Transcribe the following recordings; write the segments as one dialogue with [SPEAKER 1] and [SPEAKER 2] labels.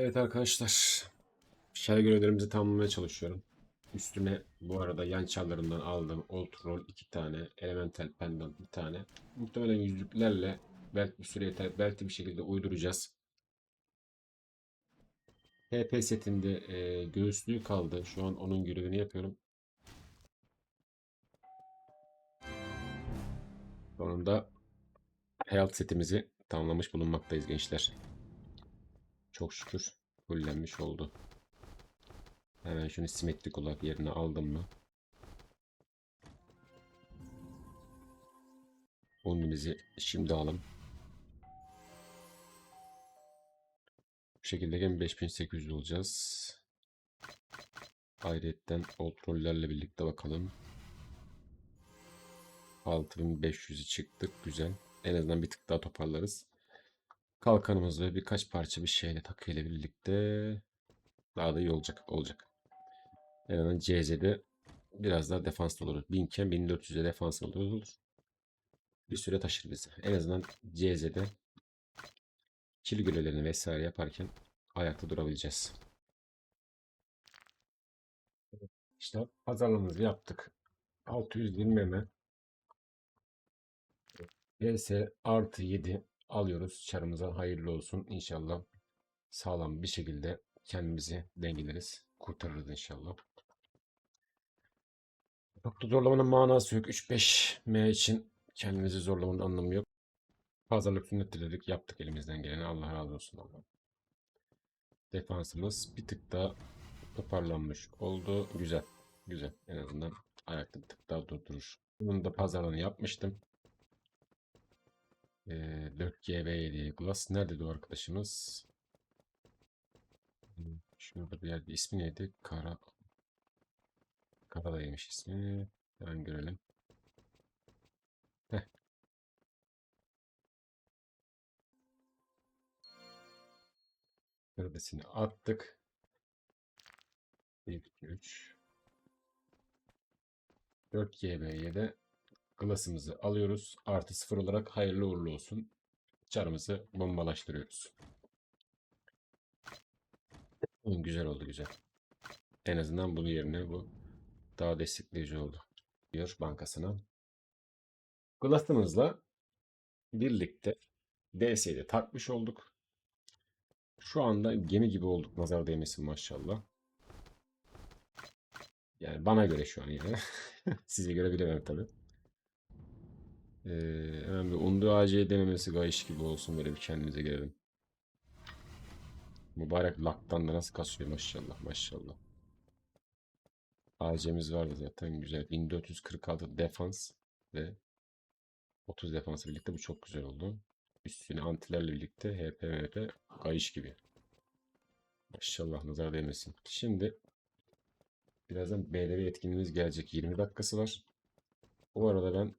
[SPEAKER 1] Evet arkadaşlar. Şer görevlerimizi tamamlamaya çalışıyorum. Üstüme bu arada yan çarlarından aldığım Old Roll 2 tane, Elemental Pendant bir tane. Muhtemelen yüzlüklerle belki bir süre yeter, belki bir şekilde uyduracağız. HP setinde e, göğüslüğü kaldı. Şu an onun görevini yapıyorum. Sonunda Health setimizi tamamlamış bulunmaktayız gençler. Çok şükür fullenmiş oldu. Hemen şunu simetrik olarak yerine aldım mı? Unimizi şimdi alalım. Bu şekilde hem 5800 olacağız. Ayrıyetten kontrollerle birlikte bakalım. 6500'ü çıktık. Güzel. En azından bir tık daha toparlarız. Kalkanımız ve birkaç parça bir şeyle takıyla birlikte daha da iyi olacak. olacak. Azından CZ'de biraz daha defanslı olur. 1000 iken 1400'e defans olur. Bir süre taşır bizi. En azından CZ'de kil görevlerini vesaire yaparken ayakta durabileceğiz. İşte pazarlığımızı yaptık. 620 mi? PS artı 7 alıyoruz. Çarımıza hayırlı olsun. İnşallah sağlam bir şekilde kendimizi dengeleriz. Kurtarırız inşallah. Çok da zorlamanın manası yok. 3-5 M için kendimizi zorlamanın anlamı yok. Pazarlık sünnet diledik. Yaptık elimizden geleni. Allah razı olsun Allah. Defansımız bir tık daha toparlanmış oldu. Güzel. Güzel. En azından ayakta bir tık daha durdurur. Bunun da pazarlığını yapmıştım. Ee, 4GB7 Glass. Nerede o arkadaşımız? Hmm, Şurada bir yerde. ismi neydi? Kara. Karadaymış ismi. Hemen görelim. Heh. Kırdesini attık. 1, 2, 3. 4 GB'ye de Glass'ımızı alıyoruz. Artı 0 olarak hayırlı uğurlu olsun. Çarımızı bombalaştırıyoruz. Güzel oldu güzel. En azından bunun yerine bu daha destekleyici oldu. Diyor bankasına. Glass'ımızla birlikte DS'yi de takmış olduk. Şu anda gemi gibi olduk. Nazar değmesin maşallah. Yani bana göre şu an yani. Size göre bilemem tabii. Ee, hemen bir undu AC denemesi gayış gibi olsun böyle bir kendimize gelelim. Mübarek laktan da nasıl kasıyor maşallah maşallah. AC'miz vardı zaten güzel. 1446 defans ve 30 defansla birlikte bu çok güzel oldu. Üstüne antilerle birlikte HP MP kayış gibi. Maşallah nazar değmesin. Şimdi birazdan BDV etkinliğimiz gelecek. 20 dakikası var. Bu arada ben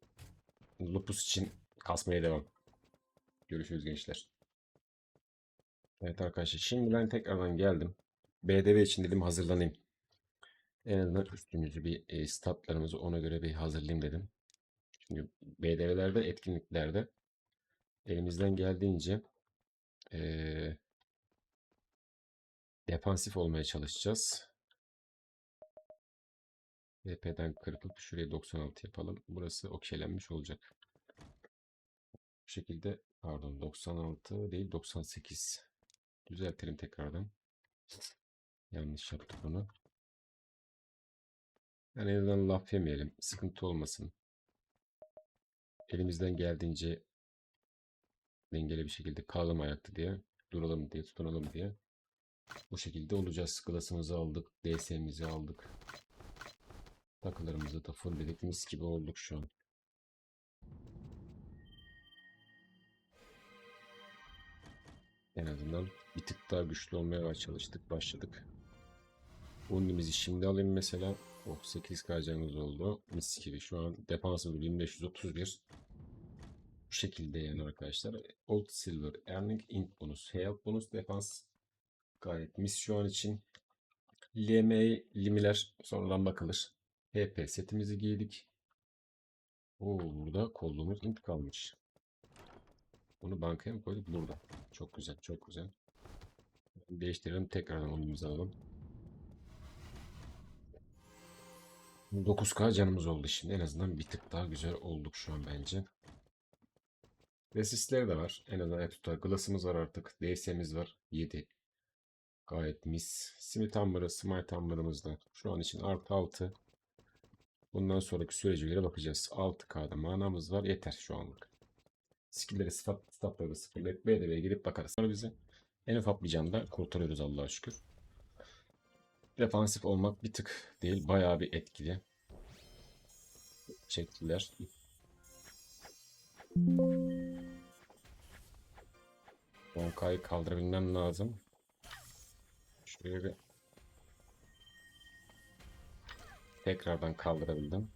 [SPEAKER 1] Lupus için kasmaya devam. Görüşürüz gençler. Evet arkadaşlar şimdi ben tekrardan geldim. BDV için dedim hazırlanayım. En azından üstümüzü bir e, statlarımızı ona göre bir hazırlayayım dedim. Çünkü BDV'lerde etkinliklerde elimizden geldiğince e, defansif olmaya çalışacağız. VP'den kırpıp şuraya 96 yapalım. Burası okeylenmiş olacak. Bu şekilde pardon 96 değil 98. Düzeltelim tekrardan. Yanlış yaptık onu. Yani en laf yemeyelim. Sıkıntı olmasın. Elimizden geldiğince dengeli bir şekilde kalalım ayakta diye. Duralım diye, tutunalım diye. Bu şekilde olacağız. Klasımızı aldık. DS'mizi aldık. Takılarımızı da fullledik. Mis gibi olduk şu an. En azından bir tık daha güçlü olmaya çalıştık. Başladık. Undimizi şimdi alayım mesela. Oh 8 kacamız oldu. Mis gibi. Şu an defansımız 1531. Bu şekilde yani arkadaşlar. Old Silver Earning Int bonus. Health bonus defans. Gayet mis şu an için. LM limiler sonradan bakılır. HP setimizi giydik. Oo, burada kolluğumuz int kalmış. Bunu bankaya mı koyduk? Burada. Çok güzel, çok güzel. Değiştirelim. Tekrardan oyunumuzu alalım. 9K canımız oldu şimdi. En azından bir tık daha güzel olduk şu an bence. Resistleri de var. En azından hep tutar. Glass'ımız var artık. DS'miz var. 7. Gayet mis. Smith Amber'ı, Smite Amber'ımız da şu an için artı 6. Bundan sonraki sürecilere bakacağız. 6K'da manamız var. Yeter şu anlık. Skill'leri, sıfat, statları sıfırlayıp BDV'ye girip bakarız. Sonra bizi en ufak bir canda kurtarıyoruz Allah'a şükür. Defansif olmak bir tık değil. Bayağı bir etkili. Çektiler. Donkay'ı kaldırabilmem lazım. Şuraya bir tekrardan kaldırabildim.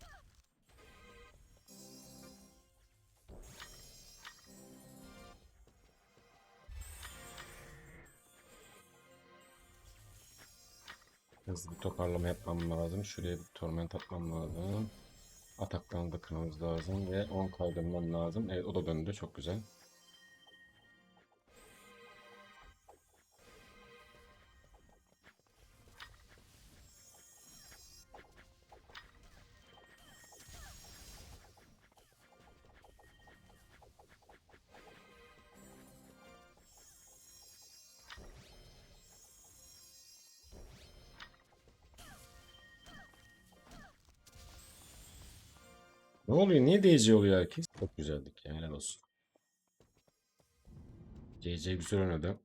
[SPEAKER 1] Hızlı bir toparlama yapmam lazım. Şuraya bir torment atmam lazım. Ataktan da kırmamız lazım ve 10 kaydırmam lazım. Evet o da döndü. Çok güzel. Ne oluyor? Niye DC oluyor herkes? Çok güzeldik ya. Helal olsun. CC güzel oynadı.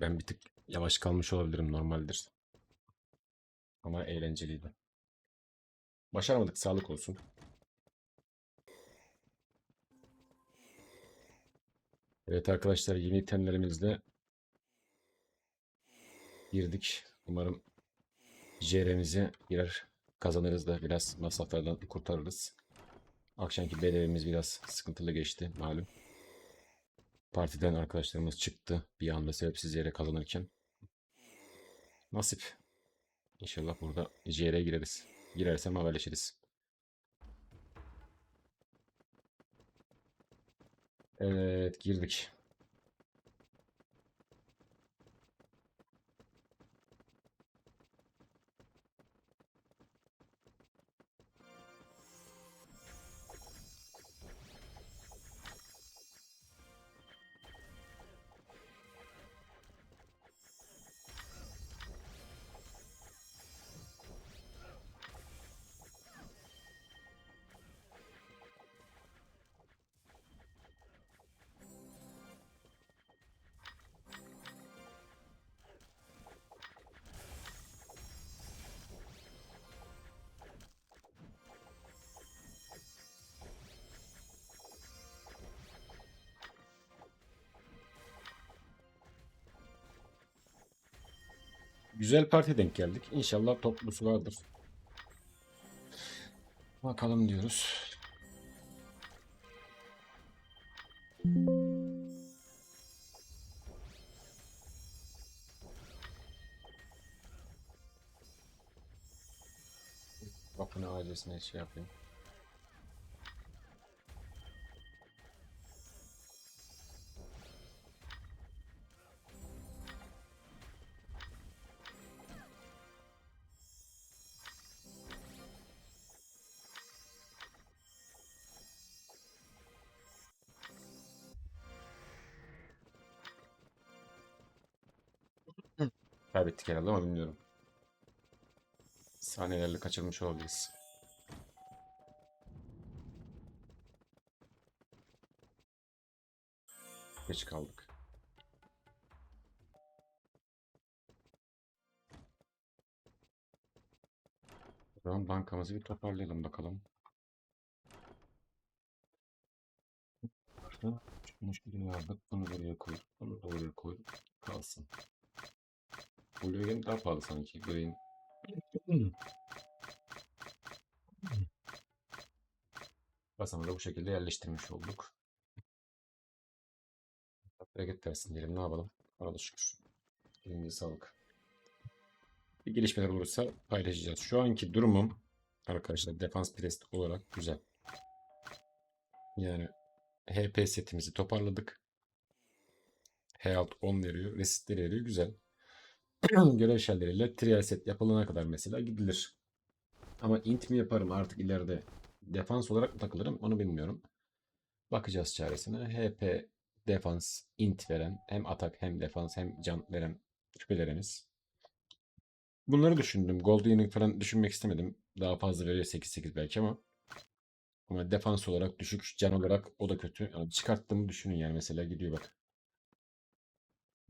[SPEAKER 1] Ben bir tık yavaş kalmış olabilirim. Normaldir. Ama eğlenceliydi. Başaramadık. Sağlık olsun. Evet arkadaşlar yeni itemlerimizle girdik. Umarım JR'mizi birer kazanırız da biraz masraflardan kurtarırız. Akşamki BDV'miz biraz sıkıntılı geçti malum. Partiden arkadaşlarımız çıktı bir anda sebepsiz yere kazanırken. Nasip. İnşallah burada JR'ye gireriz. Girersem haberleşiriz. Evet girdik. Güzel parti denk geldik. İnşallah toplusu vardır. Bakalım diyoruz. Bakın ailesine şey yapayım. Kaybettik herhalde ama bilmiyorum. Saniyelerle kaçırmış olabiliriz. Geç kaldık. Zaman bankamızı bir toparlayalım bakalım. Burada müşteri vardı. Bunu buraya koy. Bunu da oraya koy. Kalsın. Bu Löwen daha pahalı sanki. Löwen. Basamı da bu şekilde yerleştirmiş olduk. Bereket versin diyelim. Ne yapalım? Arada şükür. Elinize sağlık. Bir gelişmeler olursa paylaşacağız. Şu anki durumum arkadaşlar defans prest olarak güzel. Yani HP setimizi toparladık. H6 10 veriyor. Resistleri veriyor. Güzel. görev şerleriyle trial set yapılana kadar mesela gidilir. Ama int mi yaparım artık ileride defans olarak mı takılırım onu bilmiyorum. Bakacağız çaresine. HP defans int veren hem atak hem defans hem can veren küpelerimiz. Bunları düşündüm. Gold Unique falan düşünmek istemedim. Daha fazla veriyor 8-8 belki ama ama defans olarak düşük, can olarak o da kötü. Yani çıkarttığımı düşünün yani mesela gidiyor bak.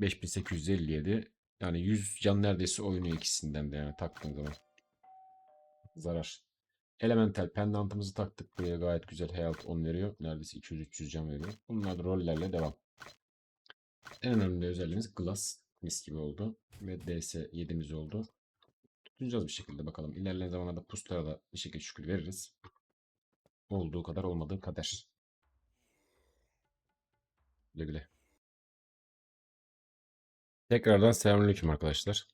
[SPEAKER 1] 5857 yani 100 can neredeyse oynuyor ikisinden de yani taktığın zaman. Zarar. Elemental pendantımızı taktık buraya gayet güzel health 10 veriyor. Neredeyse 200-300 can veriyor. Bunlar rollerle devam. En önemli özelliğimiz Glass. Mis gibi oldu. Ve DS 7'miz oldu. Tutunacağız bir şekilde bakalım. İlerleyen zamanlarda pustlara da bir şekilde şükür veririz. Olduğu kadar olmadığı kadar. Güle güle. Tekrardan selamünaleyküm arkadaşlar.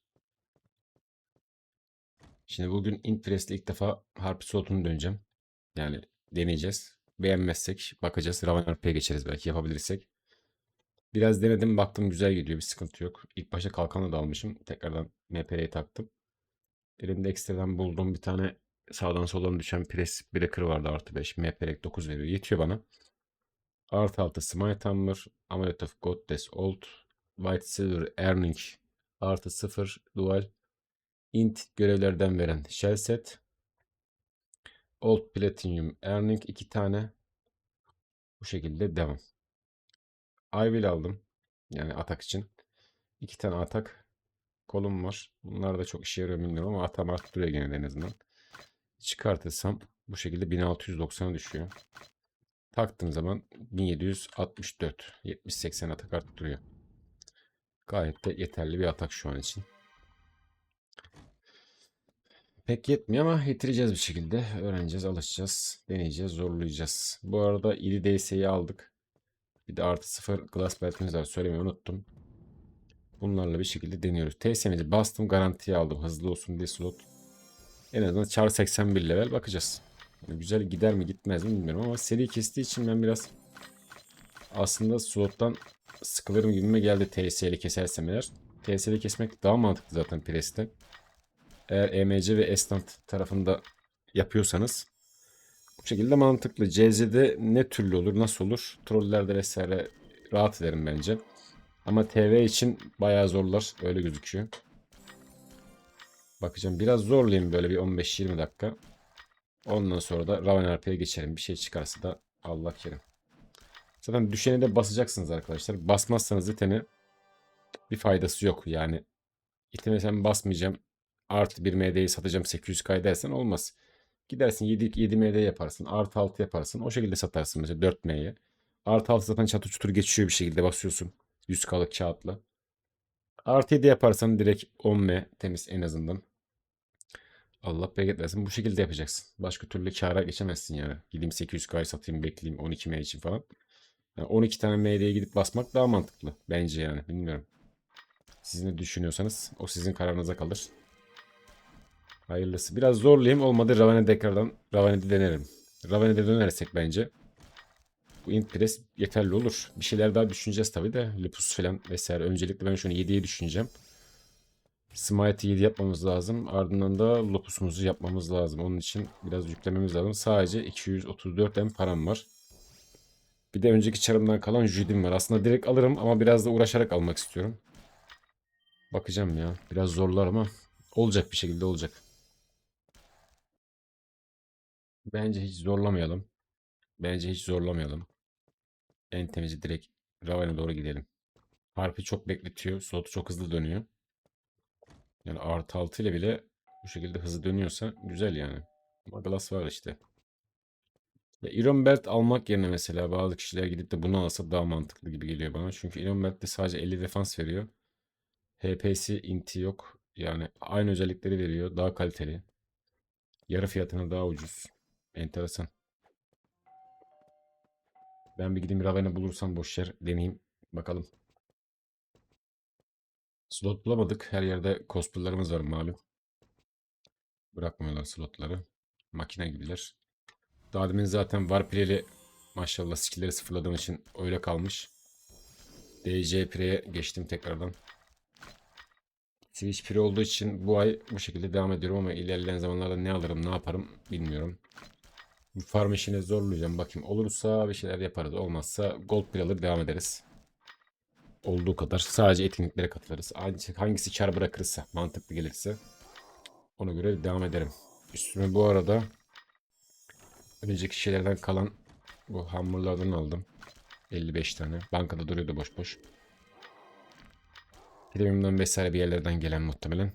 [SPEAKER 1] Şimdi bugün Inpress'te ilk defa Harp Slot'unu döneceğim. Yani deneyeceğiz. Beğenmezsek bakacağız. Raven RP'ye geçeriz belki yapabilirsek. Biraz denedim baktım güzel gidiyor bir sıkıntı yok. İlk başta kalkanla da almışım. Tekrardan MPR'yi taktım. Elimde ekstradan bulduğum bir tane sağdan soldan düşen pres breaker vardı artı 5. MPR 9 veriyor. Yetiyor bana. Artı 6 Smite Hammer, Amulet of Goddess Old, White Silver Earning artı 0 Dual, Int görevlerden veren Shell Set, Old Platinum Earning 2 tane. Bu şekilde devam. I will aldım. Yani atak için. 2 tane atak kolum var. Bunlar da çok işe yarıyor bilmiyorum ama atam artık duruyor gene en azından. Çıkartırsam bu şekilde 1690'a düşüyor. Taktığım zaman 1764. 70-80 atak arttırıyor. Gayet de yeterli bir atak şu an için. Pek yetmiyor ama yitireceğiz bir şekilde. Öğreneceğiz, alışacağız, deneyeceğiz, zorlayacağız. Bu arada iri DS'yi aldık. Bir de artı sıfır glass beltimiz var. Söylemeyi unuttum. Bunlarla bir şekilde deniyoruz. TS'mizi bastım garantiye aldım. Hızlı olsun diye slot. En azından çar 81 level bakacağız. Yani güzel gider mi gitmez mi bilmiyorum ama seri kestiği için ben biraz aslında slottan sıkılırım gibime geldi TS'li kesersem eğer. TS'li kesmek daha mantıklı zaten preste. Eğer EMC ve Estant tarafında yapıyorsanız bu şekilde mantıklı. CZ'de ne türlü olur, nasıl olur? Trollerde vesaire rahat ederim bence. Ama TV için bayağı zorlar. Öyle gözüküyor. Bakacağım. Biraz zorlayayım böyle bir 15-20 dakika. Ondan sonra da Raven RP'ye geçerim. Bir şey çıkarsa da Allah kerim. Zaten düşene de basacaksınız arkadaşlar. Basmazsanız itene bir faydası yok. Yani iteme sen basmayacağım. Artı bir MD'yi satacağım 800k dersen olmaz. Gidersin 7, 7 MD yaparsın. Artı 6 yaparsın. O şekilde satarsın mesela 4 M'ye. Artı 6 zaten çatı çutur geçiyor bir şekilde basıyorsun. 100k'lık kağıtla. Artı 7 yaparsan direkt 10 M temiz en azından. Allah bereket versin. Bu şekilde yapacaksın. Başka türlü kâra geçemezsin yani. Gideyim 800K'yı satayım bekleyeyim 12 M için falan. Yani 12 tane MD'ye gidip basmak daha mantıklı. Bence yani. Bilmiyorum. Siz ne düşünüyorsanız o sizin kararınıza kalır. Hayırlısı. Biraz zorlayayım. Olmadı Raven'e tekrardan Raven'e denerim. Raven'e dönersek bence bu int press yeterli olur. Bir şeyler daha düşüneceğiz tabii de. Lupus falan vesaire. Öncelikle ben şunu 7'ye düşüneceğim. Smite'i 7 yapmamız lazım. Ardından da Lupus'umuzu yapmamız lazım. Onun için biraz yüklememiz lazım. Sadece 234 hem param var. Bir de önceki çarımdan kalan Judy'm var. Aslında direkt alırım ama biraz da uğraşarak almak istiyorum. Bakacağım ya. Biraz zorlar ama olacak bir şekilde olacak. Bence hiç zorlamayalım. Bence hiç zorlamayalım. En temizi direkt Raven'e doğru gidelim. Harpi çok bekletiyor. Slotu çok hızlı dönüyor. Yani artı 6 ile bile bu şekilde hızlı dönüyorsa güzel yani. Ama Glass var işte. Ya Iron Belt almak yerine mesela bazı kişiler gidip de bunu alsa daha mantıklı gibi geliyor bana. Çünkü Iron Belt de sadece 50 defans veriyor. HP'si inti yok. Yani aynı özellikleri veriyor. Daha kaliteli. Yarı fiyatına daha ucuz. Enteresan. Ben bir gideyim Raven'i bulursam boş yer deneyeyim. Bakalım. Slot bulamadık. Her yerde cosplay'larımız var malum. Bırakmıyorlar slotları. Makine gibiler. Daha demin zaten Warpirel'i maşallah skill'leri sıfırladığım için öyle kalmış. DJ Pre'ye geçtim tekrardan. Switch Pro olduğu için bu ay bu şekilde devam ediyorum ama ilerleyen zamanlarda ne alırım ne yaparım bilmiyorum. Bu farm işini zorlayacağım bakayım. Olursa bir şeyler yaparız. Olmazsa Gold Play alır devam ederiz. Olduğu kadar sadece etkinliklere katılırız. Ancak hangisi kar bırakırsa mantıklı gelirse ona göre devam ederim. Üstüme bu arada önceki şeylerden kalan bu hamurlardan aldım. 55 tane. Bankada duruyordu boş boş. Premium'dan vesaire bir yerlerden gelen muhtemelen.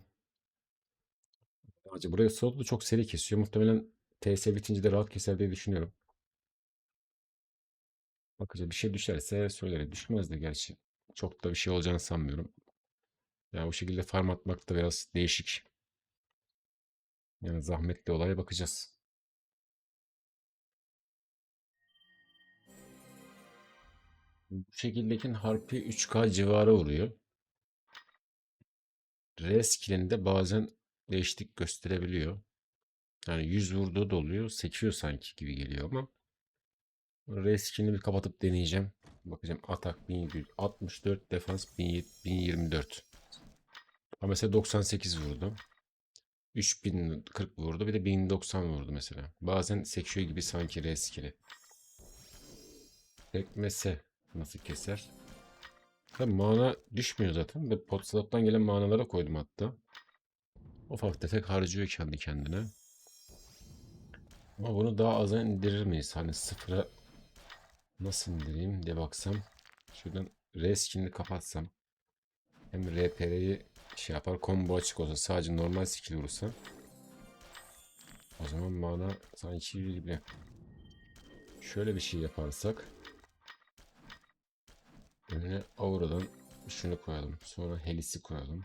[SPEAKER 1] Acaba buraya soğudu çok seri kesiyor. Muhtemelen TS bitince de rahat keser diye düşünüyorum. Bakacağız bir şey düşerse söylerim. Düşmez de gerçi. Çok da bir şey olacağını sanmıyorum. Ya bu şekilde farm atmak da biraz değişik. Yani zahmetli olaya bakacağız. Bu şekildeki harpi 3K civarı vuruyor. Reskilinde bazen değişiklik gösterebiliyor. Yani 100 vurduğu da oluyor. Sekiyor sanki gibi geliyor ama. Reskini bir kapatıp deneyeceğim. Bakacağım atak 1164 defans 1024. Ama mesela 98 vurdu. 3040 vurdu. Bir de 1090 vurdu mesela. Bazen sekiyor gibi sanki reskili. Tekmese nasıl keser? Tabi mana düşmüyor zaten. Ve potslap'tan gelen manalara koydum hatta. Ufak tefek harcıyor kendi kendine. Ama bunu daha aza indirir miyiz? Hani sıfıra nasıl indireyim diye baksam. Şuradan reskin'i kapatsam. Hem RPR'yi şey yapar. Combo açık olsa sadece normal skill vurursa. O zaman mana sanki gibi. Şöyle bir şey yaparsak. Önüne auradan şunu koyalım. Sonra helisi koyalım.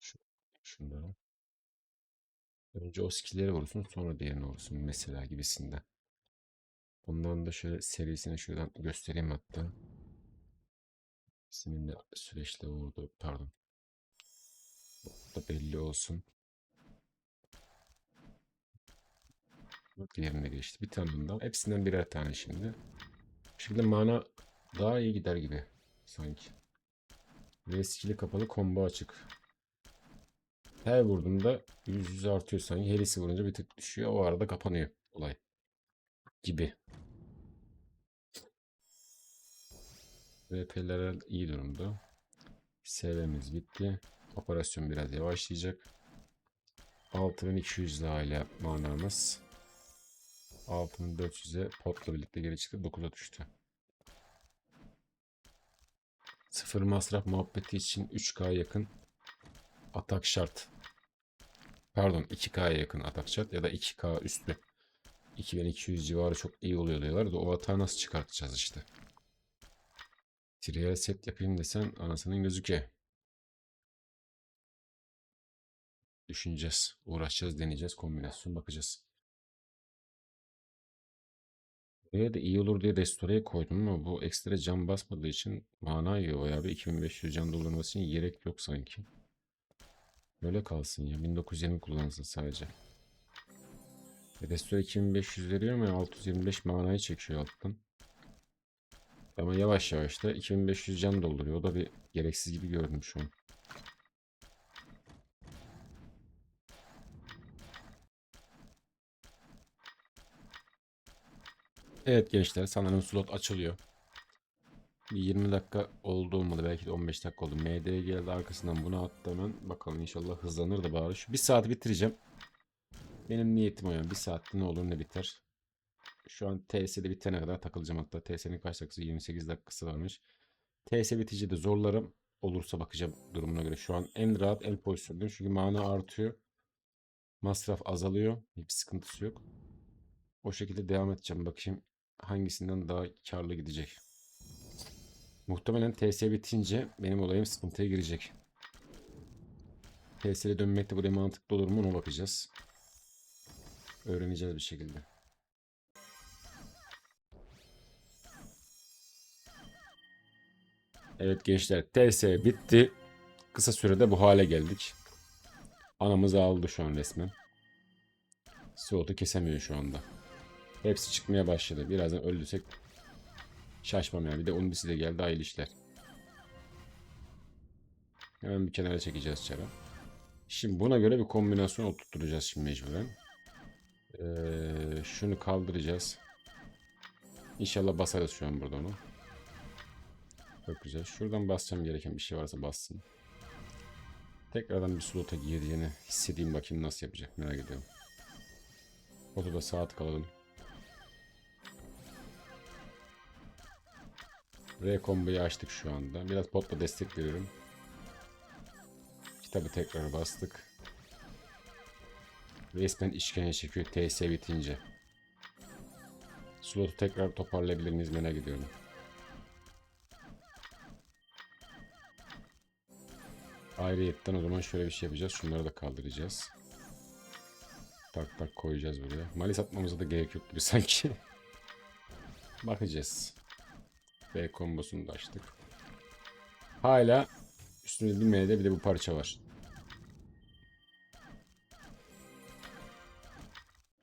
[SPEAKER 1] Şu, şunları. Önce o skill'leri vursun sonra diğerini vursun mesela gibisinden. Bundan da şöyle serisini şuradan göstereyim hatta. Senin de süreçle vurdu. Pardon. Bu da belli olsun. Diğerine geçti. Bir tane bundan. Hepsinden birer tane şimdi. Şekilde mana daha iyi gider gibi sanki. Ve kapalı combo açık. Her vurduğunda 100 100 artıyor sanki. Helisi vurunca bir tık düşüyor. O arada kapanıyor olay. Gibi. VP'ler iyi durumda. SV'miz bitti. Operasyon biraz yavaşlayacak. 6200 daha ile manamız. 6400'e potla birlikte geri çıktı. 9'a düştü. Sıfır masraf muhabbeti için 3K yakın atak şart. Pardon 2K'ya yakın atak şart ya da 2K üstü. 2200 civarı çok iyi oluyor diyorlar o atağı nasıl çıkartacağız işte. Trial set yapayım desen anasının gözüke. Düşüneceğiz, uğraşacağız, deneyeceğiz, kombinasyon bakacağız. Buraya da iyi olur diye restoreye koydum ama bu ekstra can basmadığı için mana yiyor. Ya bir 2500 can doldurması için gerek yok sanki. Böyle kalsın ya. 1920 kullansın sadece. E, Restore 2500 veriyor ama 625 manayı çekiyor alttan. Ama yavaş yavaş da 2500 can dolduruyor. O da bir gereksiz gibi gördüm şu an. Evet gençler sanırım slot açılıyor. Bir 20 dakika oldu olmadı belki de 15 dakika oldu. MD geldi arkasından bunu attı hemen. Bakalım inşallah hızlanır da bari. Şu bir saat bitireceğim. Benim niyetim o yani. Bir saatte ne olur ne biter. Şu an TS'de bitene kadar takılacağım hatta. TS'nin kaç dakikası? 28 dakikası varmış. TS bitince de zorlarım. Olursa bakacağım durumuna göre. Şu an en rahat en pozisyondayım. Çünkü mana artıyor. Masraf azalıyor. Hiçbir sıkıntısı yok. O şekilde devam edeceğim. Bakayım hangisinden daha karlı gidecek. Muhtemelen TS bitince benim olayım sıkıntıya girecek. TS'ye dönmek de buraya mantıklı olur mu ona bakacağız. Öğreneceğiz bir şekilde. Evet gençler TS bitti. Kısa sürede bu hale geldik. Anamız ağladı şu an resmen. Slot'u kesemiyor şu anda. Hepsi çıkmaya başladı. Birazdan öldürsek şaşmam yani. Bir de Undisi de geldi hayırlı işler. Hemen bir kenara çekeceğiz çara. Şimdi buna göre bir kombinasyon oturtturacağız şimdi mecburen. Ee, şunu kaldıracağız. İnşallah basarız şu an burada onu. Çok güzel. Şuradan basacağım gereken bir şey varsa bassın. Tekrardan bir slota girdiğini hissedeyim bakayım nasıl yapacak merak ediyorum. Otoda saat kalalım. R komboyu açtık şu anda. Biraz potla destek veriyorum. Kitabı tekrar bastık. Resmen işkence çekiyor TS bitince. Slotu tekrar toparlayabilir miyiz merak ediyorum. Ayrıyetten o zaman şöyle bir şey yapacağız. Şunları da kaldıracağız. Tak tak koyacağız buraya. Mali satmamıza da gerek yok gibi sanki. Bakacağız. B kombosunu da açtık. Hala üstünde bir de bir de bu parça var.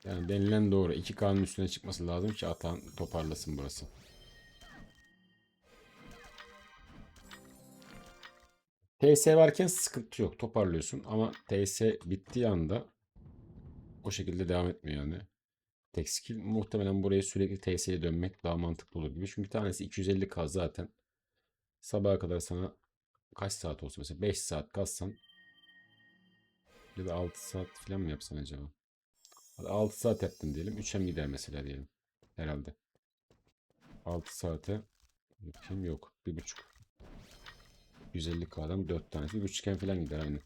[SPEAKER 1] Yani denilen doğru. 2K'nın üstüne çıkması lazım ki atan toparlasın burası. TS varken sıkıntı yok. Toparlıyorsun ama TS bittiği anda o şekilde devam etmiyor yani. Tek skill muhtemelen buraya sürekli TS'ye dönmek daha mantıklı olur gibi. Çünkü tanesi 250k zaten. Sabaha kadar sana kaç saat olsa mesela 5 saat kalsan ya da 6 saat falan mı yapsan acaba? Hadi 6 saat yaptın diyelim. 3'e mi gider mesela diyelim. Herhalde. 6 saate bakayım yok. 1.5. 150k'dan 4 tanesi. 1.5'en falan gider aynı.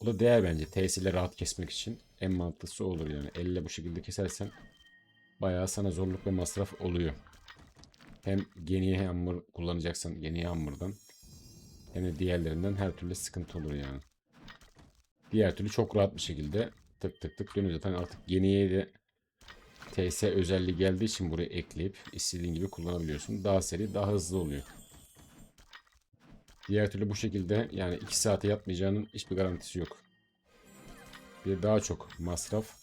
[SPEAKER 1] O da değer bence. TS'yle rahat kesmek için. En mantıklısı olur yani. Elle bu şekilde kesersen bayağı sana zorluk ve masraf oluyor. Hem geniye hamur kullanacaksan geniye hamurdan hem de diğerlerinden her türlü sıkıntı olur yani. Diğer türlü çok rahat bir şekilde tık tık tık dönüyor. Zaten artık yeniye de TS özelliği geldiği için buraya ekleyip istediğin gibi kullanabiliyorsun. Daha seri, daha hızlı oluyor. Diğer türlü bu şekilde yani 2 saate yatmayacağının hiçbir garantisi yok. Bir daha çok masraf.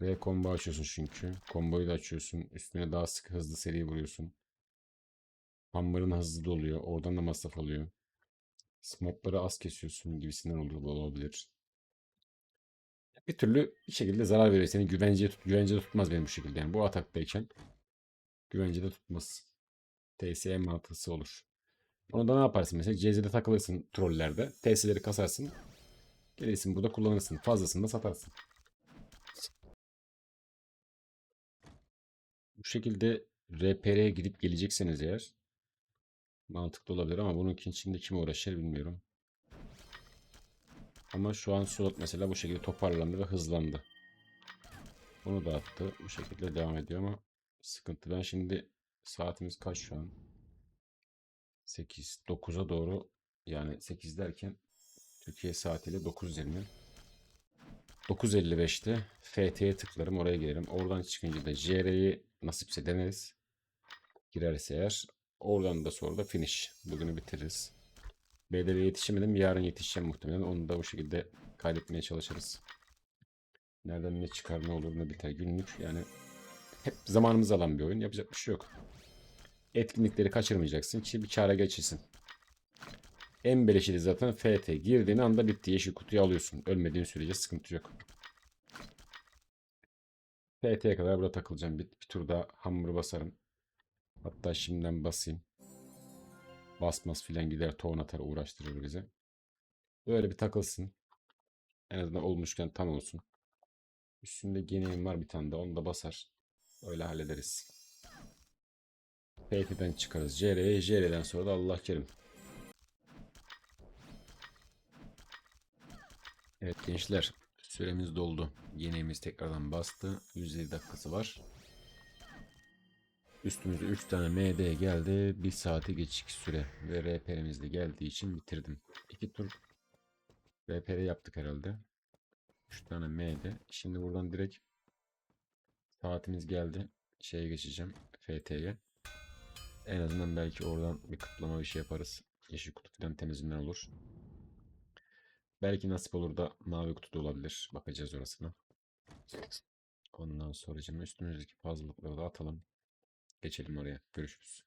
[SPEAKER 1] Ve combo açıyorsun çünkü. Komboyu da açıyorsun. Üstüne daha sık hızlı seri vuruyorsun. Hammer'ın hızlı doluyor. Oradan da masraf oluyor. Smokları az kesiyorsun gibisinden olur, olabilir. Bir türlü bir şekilde zarar veriyor. Seni güvenceye, tut, güvencede tutmaz benim bu şekilde. Yani bu ataktayken güvencede tutmaz. TSE mantıklısı olur. Onu da ne yaparsın mesela? CZ'de takılırsın trollerde. TS'leri kasarsın. Gelirsin burada kullanırsın. Fazlasını da satarsın. Bu şekilde RPR'ye gidip gelecekseniz eğer mantıklı olabilir ama bunun için şimdi kim uğraşır bilmiyorum. Ama şu an slot mesela bu şekilde toparlandı ve hızlandı. Bunu da attı. Bu şekilde devam ediyor ama sıkıntı. Ben şimdi saatimiz kaç şu an? 8, 9'a doğru yani 8 derken Türkiye saatiyle 9.20. 9.55'te FT'ye tıklarım oraya gelirim. Oradan çıkınca da JR'yi nasipse deneriz. Girerse eğer oradan da sonra da finish. Bugünü bitiririz. BDV'ye yetişemedim. Yarın yetişeceğim muhtemelen. Onu da bu şekilde kaydetmeye çalışırız. Nereden ne çıkar ne olur ne biter günlük yani hep zamanımız alan bir oyun. Yapacak bir şey yok. Etkinlikleri kaçırmayacaksın ki bir kâra geçilsin. En beleşi de zaten FT. Girdiğin anda bitti. Yeşil kutuyu alıyorsun. Ölmediğin sürece sıkıntı yok. FT'ye kadar burada takılacağım. Bir, bir tur daha hamuru basarım. Hatta şimdiden basayım. Basmaz filan gider tohum atar uğraştırır bize. Böyle bir takılsın. En azından olmuşken tam olsun. Üstünde geneğim var bir tane de onu da basar. Öyle hallederiz. PT'den çıkarız. JR'ye, JR'den sonra da Allah kerim. Evet gençler süremiz doldu. Yeneğimiz tekrardan bastı. 107 dakikası var. Üstümüze 3 tane MD geldi. 1 saate geçik süre. Ve RPR'imiz de geldiği için bitirdim. 2 tur RPR yaptık herhalde. 3 tane MD. Şimdi buradan direkt saatimiz geldi. Şeye geçeceğim. FT'ye. En azından belki oradan bir kıtlama bir şey yaparız. Yeşil kutu falan temizinden olur. Belki nasip olur da mavi kutu da olabilir. Bakacağız orasına. Ondan sonra üstümüzdeki fazlalıkları da atalım. Geçelim oraya. Görüşürüz.